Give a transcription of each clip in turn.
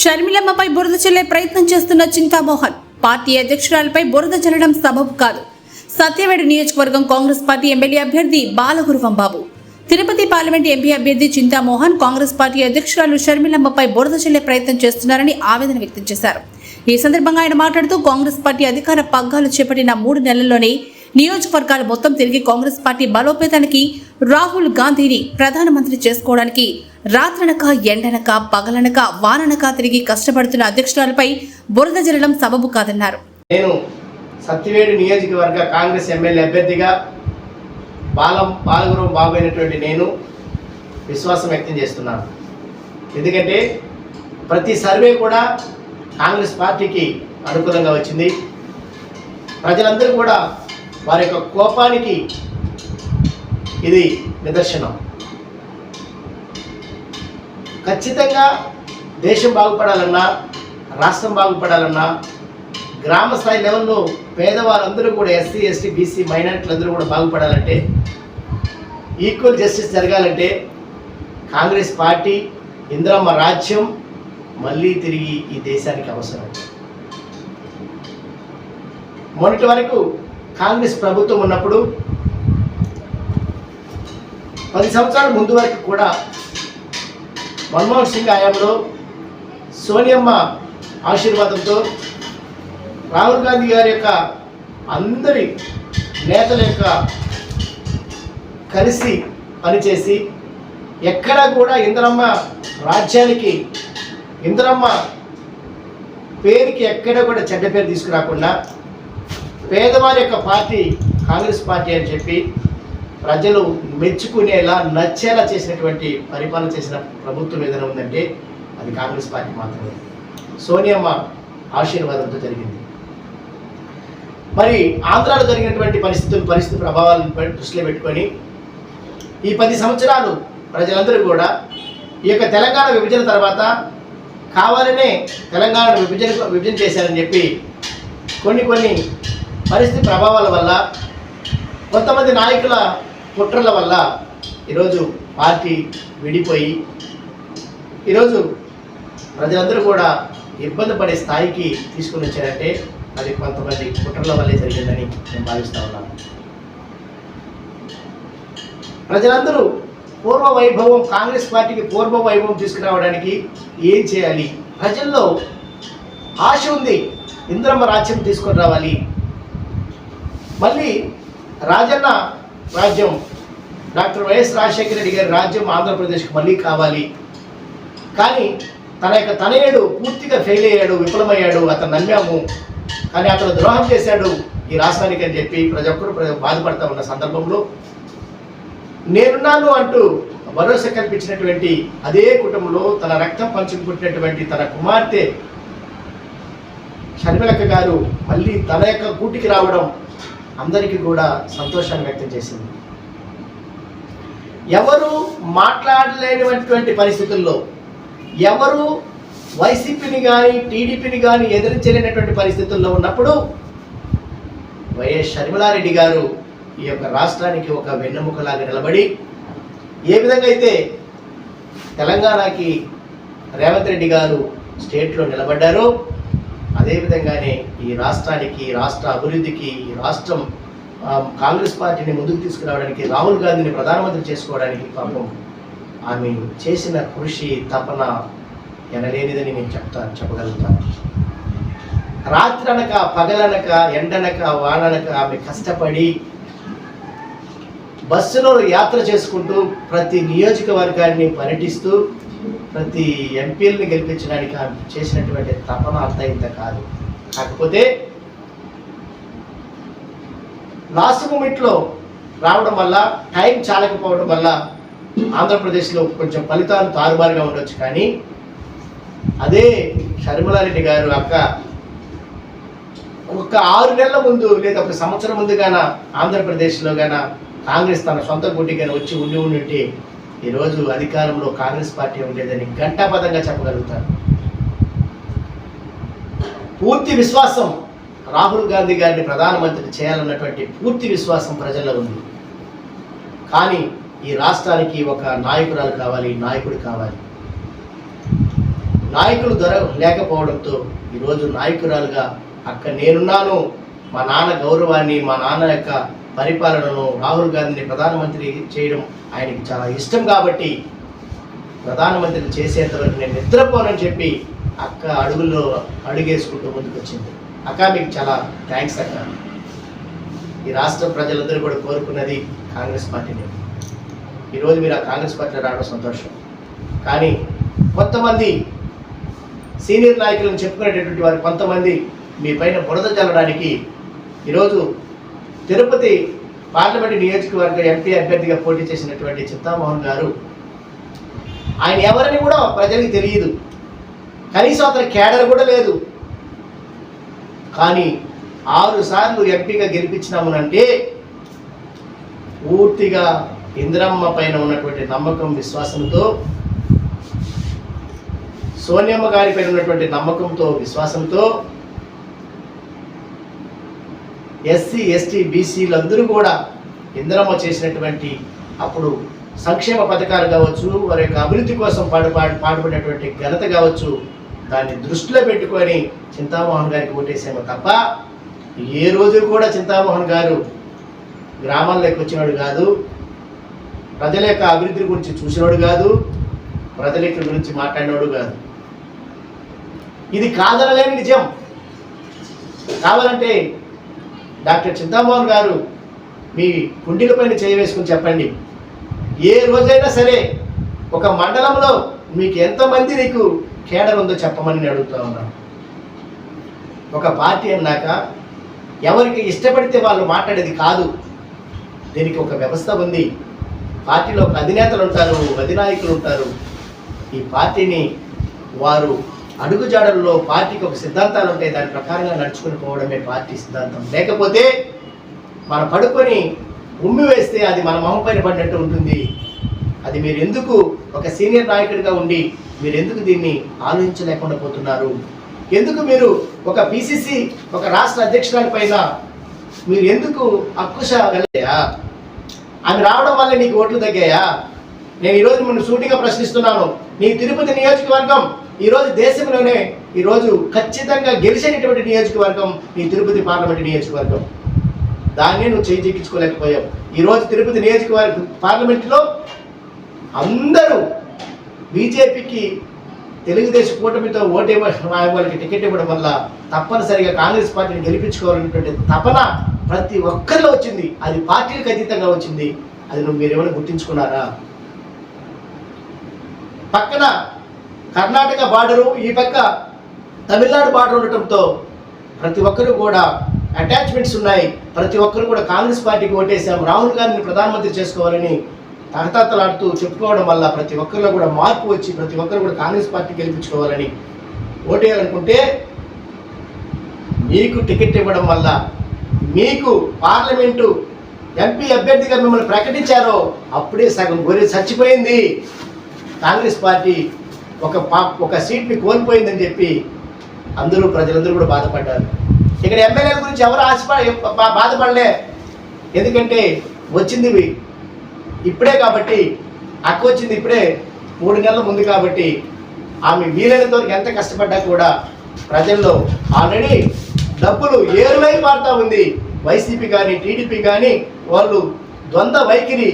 షర్మిలమ్మపై బురద చెల్లే ప్రయత్నం చేస్తున్న చింతామోహన్. పార్టీ అధ్యక్షురాలపై బురద చెల్లడం సబబు కాదు. సత్యవేడు నియోజకవర్గం కాంగ్రెస్ పార్టీ ఎమ్మెల్యే అభ్యర్థి బాలగురువం బాబు. తిరుపతి పార్లమెంట్ ఎంపీ అభ్యర్థి చింతామోహన్ కాంగ్రెస్ పార్టీ అధ్యక్షురాలు షర్మిలమ్మపై బురద చెల్లే ప్రయత్నం చేస్తున్నారని ఆవేదన వ్యక్తం చేశారు. ఈ సందర్భంగా ఆయన మాట్లాడుతూ కాంగ్రెస్ పార్టీ అధికార పగ్గాలు చేపట్టిన మూడు నెలల్లోనే నియోజకవర్గాలు మొత్తం తిరిగి కాంగ్రెస్ పార్టీ బలోపేతానికి రాహుల్ గాంధీని ప్రధానమంత్రి చేసుకోవడానికి రాత్రనక ఎండనక పగలనక వాననక తిరిగి కష్టపడుతున్న అధ్యక్షురాలపై బురద జల్లడం సబబు కాదన్నారు. నేను సత్యవేడు నియోజకవర్గ కాంగ్రెస్ ఎమ్మెల్యే అభ్యర్థిగా బాలం బాలగురం బాబు అయినటువంటి నేను విశ్వాసం వ్యక్తం చేస్తున్నాను. ఎందుకంటే ప్రతి సర్వే కూడా కాంగ్రెస్ పార్టీకి అనుకూలంగా వచ్చింది. ప్రజలందరూ కూడా వారి యొక్క కోపానికి ఇది నిదర్శనం. ఖచ్చితంగా దేశం బాగుపడాలన్నా రాష్ట్రం బాగుపడాలన్నా గ్రామ స్థాయి లెవెల్లో పేదవారందరూ కూడా ఎస్సీ ఎస్టీ బీసీ మైనారిటీలందరూ కూడా బాగుపడాలంటే ఈక్వల్ జస్టిస్ జరగాలంటే కాంగ్రెస్ పార్టీ ఇందిరమ్మ రాజ్యం మళ్ళీ తిరిగి ఈ దేశానికి అవసరం. మొన్నటి వరకు కాంగ్రెస్ ప్రభుత్వం ఉన్నప్పుడు పది సంవత్సరాల ముందు వరకు కూడా మన్మోహన్ సింగ్ హయాంలో సోనియమ్మ ఆశీర్వాదంతో రాహుల్ గాంధీ గారి యొక్క అందరి నేతల యొక్క కలిసి పనిచేసి ఎక్కడా కూడా ఇంద్రమ్మ రాజ్యానికి ఇంద్రమ్మ పేరుకి ఎక్కడ కూడా చెడ్డ పేరు తీసుకురాకుండా పేదవారి యొక్క పార్టీ కాంగ్రెస్ పార్టీ అని చెప్పి ప్రజలు మెచ్చుకునేలా నచ్చేలా చేసినటువంటి పరిపాలన చేసిన ప్రభుత్వం ఏదైనా ఉందంటే అది కాంగ్రెస్ పార్టీ మాత్రమే. సోనియమ్మ ఆశీర్వాదంతో జరిగింది. మరి ఆంధ్రాలో జరిగినటువంటి పరిస్థితులు పరిస్థితి ప్రభావాలను దృష్టిలో పెట్టుకొని ఈ పది సంవత్సరాలు ప్రజలందరూ కూడా ఈ యొక్క తెలంగాణ విభజన తర్వాత కావాలనే తెలంగాణ విభజన విభజన చేశారని చెప్పి కొన్ని కొన్ని పరిస్థితి ప్రభావాల వల్ల కొంతమంది నాయకుల కుట్రల వల్ల ఈరోజు పార్టీ విడిపోయి ఈరోజు ప్రజలందరూ కూడా ఇబ్బంది పడే స్థాయికి తీసుకుని వచ్చారంటే అది కొంతమంది కుట్రల వల్లే జరిగిందని నేను భావిస్తూ ఉన్నాను. ప్రజలందరూ పూర్వ వైభవం కాంగ్రెస్ పార్టీకి పూర్వ వైభవం తీసుకురావడానికి ఏం చేయాలి? ప్రజల్లో ఆశ ఉంది. ఇంద్రమ్మ రాజ్యం తీసుకొని రావాలి. మళ్ళీ రాజన్న రాజ్యం. డాక్టర్ వైఎస్ రాజశేఖర రెడ్డి గారి రాజ్యం ఆంధ్రప్రదేశ్కి మళ్ళీ కావాలి. కానీ తన యొక్క తనయుడు పూర్తిగా ఫెయిల్ అయ్యాడు విఫలమయ్యాడు అతను నమ్మాము. కానీ అతను ద్రోహం చేశాడు ఈ రాష్ట్రానికి అని చెప్పి ప్రతి ఒక్కరు బాధపడతా ఉన్న సందర్భంలో నేనున్నాను అంటూ భరోసా కల్పించినటువంటి అదే కుటుంబంలో తన రక్తం పంచుకుంటున్నటువంటి తన కుమార్తె షర్మిలక్క గారు మళ్ళీ తన యొక్క కూటికి రావడం అందరికీ కూడా సంతోషాన్ని వ్యక్తం చేసింది. ఎవరు మాట్లాడలేనటువంటి పరిస్థితుల్లో ఎవరు వైసీపీని కానీ టీడీపీని కానీ ఎదిరించలేనటువంటి పరిస్థితుల్లో ఉన్నప్పుడు వైఎస్ షర్మిలారెడ్డి గారు ఈ యొక్క రాష్ట్రానికి ఒక వెన్నెముకలాగా నిలబడి ఏ విధంగా అయితే తెలంగాణకి రేవంత్ రెడ్డి గారు స్టేట్లో నిలబడ్డారో అదేవిధంగానే ఈ రాష్ట్రానికి రాష్ట్ర అభివృద్ధికి ఈ రాష్ట్రం కాంగ్రెస్ పార్టీని ముందుకు తీసుకురావడానికి రాహుల్ గాంధీని ప్రధానమంత్రి చేసుకోవడానికి పాపం ఆమె చేసిన కృషి తపన ఎనలేనిదని నేను చెప్తాను చెప్పగలుగుతాను రాత్రి అనక పగలనక ఎండనక వాననక ఆమె కష్టపడి బస్సులో యాత్ర చేసుకుంటూ ప్రతి నియోజకవర్గాన్ని పర్యటిస్తూ ప్రతి ఎంపీలని గెలిపించడానికి ఆమె చేసినటువంటి తపన అంత ఇంత కాదు. కాకపోతే లాస్ట్ మూమెంట్లో రావడం వల్ల టైం చాలకపోవడం వల్ల ఆంధ్రప్రదేశ్లో కొంచెం ఫలితాలు తారుమారుగా ఉండొచ్చు కానీ అదే షర్మిలారెడ్డి గారు అక్క ఒక ఆరు నెలల ముందు లేదా ఒక సంవత్సరం ముందుగాన ఆంధ్రప్రదేశ్లో గాన కాంగ్రెస్ తన సొంత గుడ్డిగానే వచ్చి ఉండి ఉండి ఈరోజు అధికారంలో కాంగ్రెస్ పార్టీ ఉండేదని ఘంటాపదంగా చెప్పగలుగుతారు. పూర్తి విశ్వాసం రాహుల్ గాంధీ గారిని ప్రధానమంత్రి చేయాలన్నటువంటి పూర్తి విశ్వాసం ప్రజల్లో ఉంది. కానీ ఈ రాష్ట్రానికి ఒక నాయకురాలు కావాలి నాయకుడు కావాలి. నాయకులు దొర లేకపోవడంతో ఈరోజు నాయకురాలుగా అక్కడ నేనున్నాను మా నాన్న గౌరవాన్ని మా నాన్న యొక్క పరిపాలనను రాహుల్ గాంధీని ప్రధానమంత్రి చేయడం ఆయనకి చాలా ఇష్టం కాబట్టి ప్రధానమంత్రిని చేసేంత వరకు నేను నిద్రపోనని చెప్పి అక్క అడుగుల్లో అడుగేసుకుంటూ ముందుకు వచ్చింది అక్క మీకు చాలా థ్యాంక్స్ అక్క. ఈ రాష్ట్ర ప్రజలందరూ కూడా కోరుకున్నది కాంగ్రెస్ పార్టీని. ఈరోజు మీరు ఆ కాంగ్రెస్ పార్టీలో రావడం సంతోషం. కానీ కొంతమంది సీనియర్ నాయకులను చెప్పుకునేటటువంటి వారు కొంతమంది మీ పైన బురద చల్లడానికి ఈరోజు తిరుపతి పార్లమెంటు నియోజకవర్గ ఎంపీ అభ్యర్థిగా పోటీ చేసినటువంటి చిత్తామోహన్ గారు ఆయన ఎవరని కూడా ప్రజలకు తెలియదు. కనీసం అతని కేడర్ కూడా లేదు. కానీ ఆరు సార్లు ఎంపీగా గెలిపించినామునంటే పూర్తిగా ఇందిరమ్మ పైన ఉన్నటువంటి నమ్మకం విశ్వాసంతో సోనియమ్మ గారి పైన ఉన్నటువంటి నమ్మకంతో విశ్వాసంతో ఎస్సీ ఎస్టీ బీసీలందరూ కూడా ఇందిరమ్మ చేసినటువంటి అప్పుడు సంక్షేమ పథకాలు కావచ్చు వారి యొక్క అభివృద్ధి కోసం పాటు పాటుపడినటువంటి ఘనత కావచ్చు దాన్ని దృష్టిలో పెట్టుకొని చింతామోహన్ గారికి ఓటేసాము తప్ప ఏ రోజు కూడా చింతామోహన్ గారు గ్రామాల్లోకి వచ్చినాడు కాదు ప్రజల యొక్క అభివృద్ధి గురించి చూసినోడు కాదు ప్రజల యొక్క గురించి మాట్లాడినోడు కాదు. ఇది కాదనలేని నిజం. కావాలంటే డాక్టర్ చింతామోహన్ గారు మీ కుండీలపైన చేయి చేయవేసుకుని చెప్పండి. ఏ రోజైనా సరే ఒక మండలంలో మీకు ఎంతమంది నీకు కేడర్ ఉందో చెప్పమని నేను అడుగుతా ఉన్నాను ఒక పార్టీ అన్నాక ఎవరికి ఇష్టపడితే వాళ్ళు మాట్లాడేది కాదు. దీనికి ఒక వ్యవస్థ ఉంది. పార్టీలో ఒక అధినేతలు ఉంటారు అధినాయకులు ఉంటారు. ఈ పార్టీని వారు అడుగుజాడల్లో పార్టీకి ఒక సిద్ధాంతాలు ఉంటాయి. దాని ప్రకారంగా నడుచుకుని పోవడమే పార్టీ సిద్ధాంతం. లేకపోతే మనం పడుకొని ఉమ్మి వేస్తే అది మన మొహం పైన పడినట్టు ఉంటుంది. అది మీరు ఎందుకు ఒక సీనియర్ నాయకుడిగా ఉండి మీరు ఎందుకు దీన్ని ఆలోచించలేకుండా పోతున్నారు? ఎందుకు మీరు ఒక పిసిసి ఒక రాష్ట్ర అధ్యక్షురాలి పైన మీరు ఎందుకు అక్కుశ వెళ్ళాయా ఆమె రావడం వల్ల నీకు ఓట్లు తగ్గాయా? నేను ఈరోజు మిమ్మల్ని సూటిగా ప్రశ్నిస్తున్నాను. నీ తిరుపతి నియోజకవర్గం ఈరోజు దేశంలోనే ఈరోజు ఖచ్చితంగా గెలిచినటువంటి నియోజకవర్గం ఈ తిరుపతి పార్లమెంట్ నియోజకవర్గం. దాన్ని నువ్వు చేయి చెక్కించుకోలేకపోయావు. ఈరోజు తిరుపతి నియోజకవర్గం పార్లమెంట్లో అందరూ బీజేపీకి తెలుగుదేశం కూటమితో ఓటు వాళ్ళకి టికెట్ ఇవ్వడం వల్ల తప్పనిసరిగా కాంగ్రెస్ పార్టీని గెలిపించుకోవాలనేటువంటి తపన ప్రతి ఒక్కరిలో వచ్చింది. అది పార్టీలకు అతీతంగా వచ్చింది. అది నువ్వు మీరు ఏమైనా గుర్తించుకున్నారా? పక్కన కర్ణాటక బార్డరు ఈ పక్క తమిళనాడు బార్డర్ ఉండటంతో ప్రతి ఒక్కరు కూడా అటాచ్మెంట్స్ ఉన్నాయి. ప్రతి ఒక్కరు కూడా కాంగ్రెస్ పార్టీకి ఓటేసాం రాహుల్ గాంధీని ప్రధానమంత్రి చేసుకోవాలని తహతాతలాడుతూ చెప్పుకోవడం వల్ల ప్రతి ఒక్కరిలో కూడా మార్పు వచ్చి ప్రతి ఒక్కరు కూడా కాంగ్రెస్ పార్టీ గెలిపించుకోవాలని ఓటేయాలనుకుంటే మీకు టికెట్ ఇవ్వడం వల్ల మీకు పార్లమెంటు ఎంపీ అభ్యర్థిగా మిమ్మల్ని ప్రకటించారో అప్పుడే సగం గొర్రె చచ్చిపోయింది. కాంగ్రెస్ పార్టీ ఒక పా ఒక సీట్ని కోల్పోయిందని చెప్పి అందరూ ప్రజలందరూ కూడా బాధపడ్డారు. ఇక్కడ ఎమ్మెల్యేల గురించి ఎవరు ఆశపడ బాధపడలే. ఎందుకంటే వచ్చింది ఇప్పుడే కాబట్టి అక్క వచ్చింది ఇప్పుడే మూడు నెలల ముందు కాబట్టి ఆమె వీలైనంత వరకు ఎంత కష్టపడ్డా కూడా ప్రజల్లో ఆల్రెడీ డబ్బులు ఏరులై మారుతూ ఉంది. వైసీపీ కానీ టీడీపీ కానీ వాళ్ళు ద్వంద్వ వైఖరి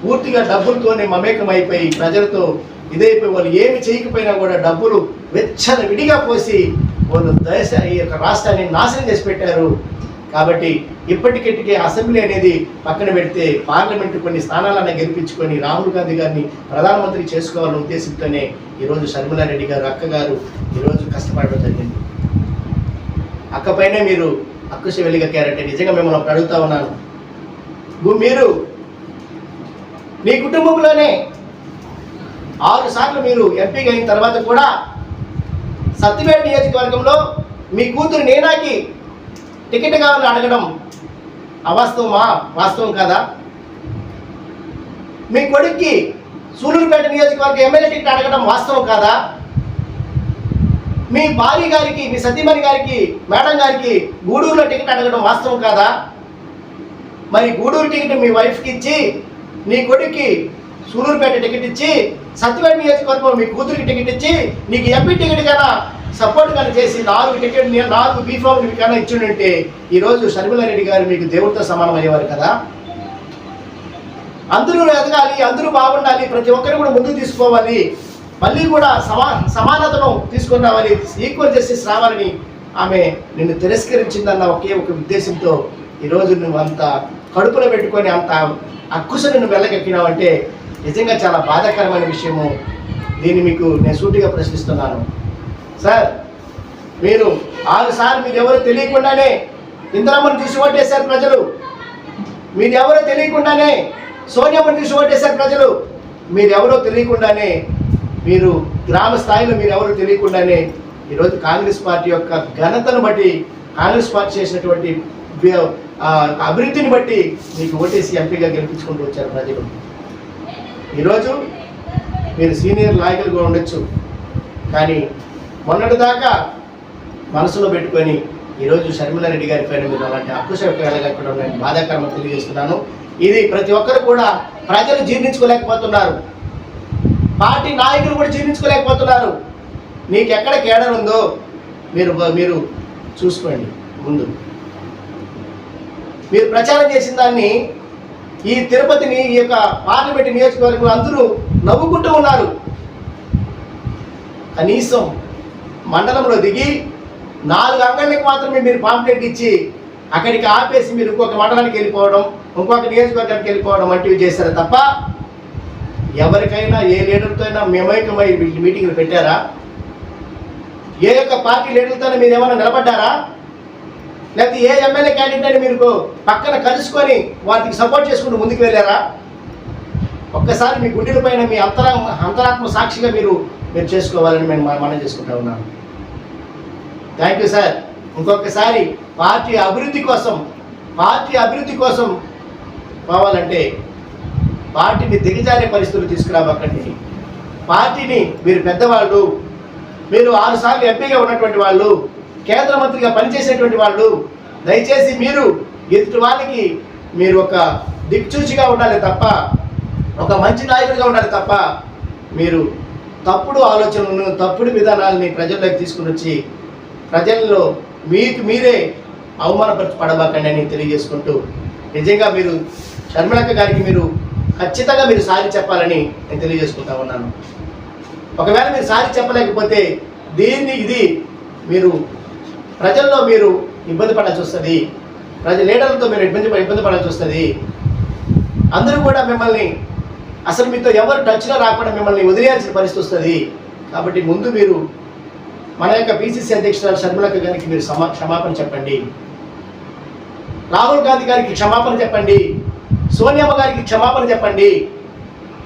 పూర్తిగా డబ్బులతోనే మమేకం అయిపోయి ప్రజలతో ఇదైపోయి వాళ్ళు ఏమి చేయకపోయినా కూడా డబ్బులు వెచ్చన విడిగా పోసి వాళ్ళు దేశ ఈ యొక్క రాష్ట్రాన్ని నాశనం చేసి పెట్టారు. కాబట్టి ఇప్పటికిటికి అసెంబ్లీ అనేది పక్కన పెడితే పార్లమెంటు కొన్ని స్థానాలను గెలిపించుకొని రాహుల్ గాంధీ గారిని ప్రధానమంత్రి చేసుకోవాలనే ఉద్దేశంతోనే ఈరోజు శర్మిలారెడ్డి గారు అక్క గారు ఈరోజు కష్టపడడం జరిగింది. అక్కపైనే మీరు అక్కుశ వెలిగక్కారంటే నిజంగా మిమ్మల్ని అడుగుతా ఉన్నాను. మీరు మీ కుటుంబంలోనే ఆరు సార్లు మీరు ఎంపీగా అయిన తర్వాత కూడా సత్యవేట నియోజకవర్గంలో మీ కూతురు నేనాకి టికెట్ కావాలని అడగడం అవాస్తవమా? వాస్తవం కాదా? మీ కొడుక్కి సూలూరుపేట నియోజకవర్గం ఎమ్మెల్యే టికెట్ అడగడం వాస్తవం కాదా? మీ భార్య గారికి మీ సతీమణి గారికి మేడం గారికి గూడూరులో టికెట్ అడగడం వాస్తవం కాదా? మరి గూడూరు టికెట్ మీ వైఫ్కి ఇచ్చి నీ కొడుక్కి సూలూరుపేట టికెట్ ఇచ్చి సత్యవేడి నియోజకవర్గం మీ కూతురికి టికెట్ ఇచ్చి నీకు ఎంపీ టికెట్ కన్నా సపోర్ట్ కానీ చేసి నాలుగు టికెట్ నాలుగు బీఫామ్ కన్నా ఇచ్చిండంటే ఈరోజు షర్మిలారెడ్డి గారు మీకు దేవుడితో సమానం అయ్యేవారు కదా? అందరూ ఎదగాలి అందరూ బాగుండాలి ప్రతి ఒక్కరు కూడా ముందుకు తీసుకోవాలి. మళ్ళీ కూడా సమా సమానతను తీసుకున్నామని రావాలి ఈక్వల్ జస్టిస్ రావాలని ఆమె నిన్ను తిరస్కరించిందన్న ఒకే ఒక ఉద్దేశంతో ఈరోజు నువ్వు అంత కడుపులో పెట్టుకొని అంత అక్కుస నువ్వు వెళ్ళగక్కినావంటే నిజంగా చాలా బాధాకరమైన విషయము. దీన్ని మీకు నేను సూటిగా ప్రశ్నిస్తున్నాను. సార్ మీరు ఆరు సార్లు మీరు ఎవరు తెలియకుండానే ఇందిరమ్మను చూసి ఓటేశారు ప్రజలు. మీరు ఎవరో తెలియకుండానే సోనియమ్మని చూసి ఓటేశారు ప్రజలు. మీరు ఎవరో తెలియకుండానే మీరు గ్రామ స్థాయిలో మీరు ఎవరో తెలియకుండానే ఈరోజు కాంగ్రెస్ పార్టీ యొక్క ఘనతను బట్టి కాంగ్రెస్ పార్టీ చేసినటువంటి అభివృద్ధిని బట్టి మీకు ఓటేసి ఎంపీగా గెలిపించుకుంటూ వచ్చారు ప్రజలు. ఈరోజు మీరు సీనియర్ నాయకులుగా ఉండొచ్చు. కానీ మొన్నటి దాకా మనసులో పెట్టుకొని ఈరోజు షర్మిలారెడ్డి గారి పైన మీరు అలాంటి అక్కుశ వెళ్ళగక్కడ నేను బాధాకరం తెలియజేస్తున్నాను. ఇది ప్రతి ఒక్కరు కూడా ప్రజలు జీర్ణించుకోలేకపోతున్నారు. పార్టీ నాయకులు కూడా జీర్ణించుకోలేకపోతున్నారు. నీకు ఎక్కడ కేడర్ ఉందో మీరు మీరు చూసుకోండి ముందు. మీరు ప్రచారం చేసిన దాన్ని ఈ తిరుపతిని ఈ యొక్క పార్లమెంట్ నియోజకవర్గం అందరూ నవ్వుకుంటూ ఉన్నారు. కనీసం మండలంలో దిగి నాలుగు అంగళ్ళకి మాత్రమే మీరు పాంప్లెట్ ఇచ్చి అక్కడికి ఆపేసి మీరు ఇంకొక మండలానికి వెళ్ళిపోవడం ఇంకొక నియోజకవర్గానికి వెళ్ళిపోవడం వంటివి చేశారు తప్ప? ఎవరికైనా ఏ లీడర్తో అయినా మేమైకమై మీటింగ్లు పెట్టారా? ఏ యొక్క పార్టీ లీడర్తోనే మీరు ఏమైనా నిలబడ్డారా? లేకపోతే ఏ ఎమ్మెల్యే క్యాండిడేట్ అని మీరు పక్కన కలుసుకొని వాటికి సపోర్ట్ చేసుకుంటూ ముందుకు వెళ్ళారా? ఒక్కసారి మీ గుండెల పైన మీ అంతరా అంతరాత్మ సాక్షిగా మీరు మీరు చేసుకోవాలని మేము మనం చేసుకుంటా ఉన్నాను థ్యాంక్ యూ సార్ ఇంకొకసారి పార్టీ అభివృద్ధి కోసం పార్టీ అభివృద్ధి కోసం పోవాలంటే పార్టీని దిగజారే పరిస్థితులు తీసుకురాబకండి పార్టీని మీరు పెద్దవాళ్ళు మీరు ఆరుసార్లు ఎంపీగా ఉన్నటువంటి వాళ్ళు కేంద్ర మంత్రిగా పనిచేసేటువంటి వాళ్ళు దయచేసి మీరు ఎదుటి వాళ్ళకి మీరు ఒక దిక్చూచిగా ఉండాలి తప్ప ఒక మంచి నాయకుడిగా ఉండాలి తప్ప మీరు తప్పుడు ఆలోచనలను తప్పుడు విధానాలని ప్రజల్లోకి తీసుకుని వచ్చి ప్రజల్లో మీకు మీరే అవమానపరచ పడబాకండి అని తెలియజేసుకుంటూ నిజంగా మీరు షర్మిలక్క గారికి మీరు ఖచ్చితంగా మీరు సారి చెప్పాలని నేను తెలియజేసుకుంటా ఉన్నాను. ఒకవేళ మీరు సారి చెప్పలేకపోతే దీన్ని ఇది మీరు ప్రజల్లో మీరు ఇబ్బంది పడాల్సి వస్తుంది. ప్రజ లీడర్లతో మీరు ఇబ్బంది ఇబ్బంది పడాల్సి వస్తుంది. అందరూ కూడా మిమ్మల్ని అసలు మీతో ఎవరు టచ్లో రాకుండా మిమ్మల్ని వదిలేయాల్సిన పరిస్థితి వస్తుంది. కాబట్టి ముందు మీరు మన యొక్క పిసిసి అధ్యక్షురాలు షర్మిలక్క గారికి మీరు సమా క్షమాపణ చెప్పండి. రాహుల్ గాంధీ గారికి క్షమాపణ చెప్పండి. సోనియమ్మ గారికి క్షమాపణ చెప్పండి.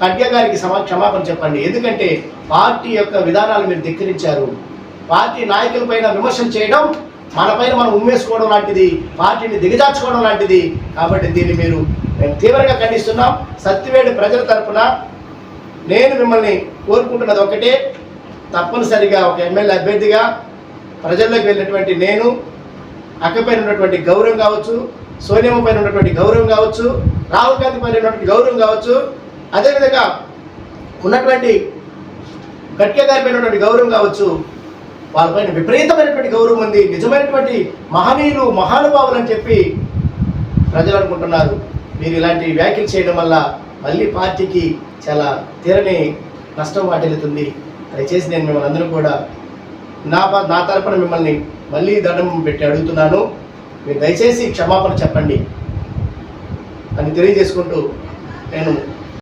ఖడ్గే గారికి సమా క్షమాపణ చెప్పండి. ఎందుకంటే పార్టీ యొక్క విధానాలు మీరు ధిక్కరించారు. పార్టీ నాయకుల పైన విమర్శలు చేయడం మన పైన మనం ఉమ్మేసుకోవడం లాంటిది పార్టీని దిగజార్చుకోవడం లాంటిది. కాబట్టి దీన్ని మీరు మేము తీవ్రంగా ఖండిస్తున్నాం. సత్యవేడి ప్రజల తరఫున నేను మిమ్మల్ని కోరుకుంటున్నది ఒకటే తప్పనిసరిగా ఒక ఎమ్మెల్యే అభ్యర్థిగా ప్రజల్లోకి వెళ్ళినటువంటి నేను అక్కపైన ఉన్నటువంటి గౌరవం కావచ్చు సోనియమ్మ పైన ఉన్నటువంటి గౌరవం కావచ్చు రాహుల్ గాంధీ పైన ఉన్నటువంటి గౌరవం కావచ్చు అదేవిధంగా ఉన్నటువంటి గట్కే గారి పైన ఉన్నటువంటి గౌరవం కావచ్చు వాళ్ళపైన విపరీతమైనటువంటి గౌరవం ఉంది నిజమైనటువంటి మహనీయులు మహానుభావులు అని చెప్పి ప్రజలు అనుకుంటున్నారు. మీరు ఇలాంటి వ్యాఖ్యలు చేయడం వల్ల మళ్ళీ పార్టీకి చాలా తీరని నష్టం వాటిల్లుతుంది. దయచేసి నేను మిమ్మల్ని అందరూ కూడా నా ప- నా తరపున మిమ్మల్ని మళ్ళీ దండం పెట్టి అడుగుతున్నాను. మీరు దయచేసి క్షమాపణ చెప్పండి. అని తెలియజేసుకుంటూ నేను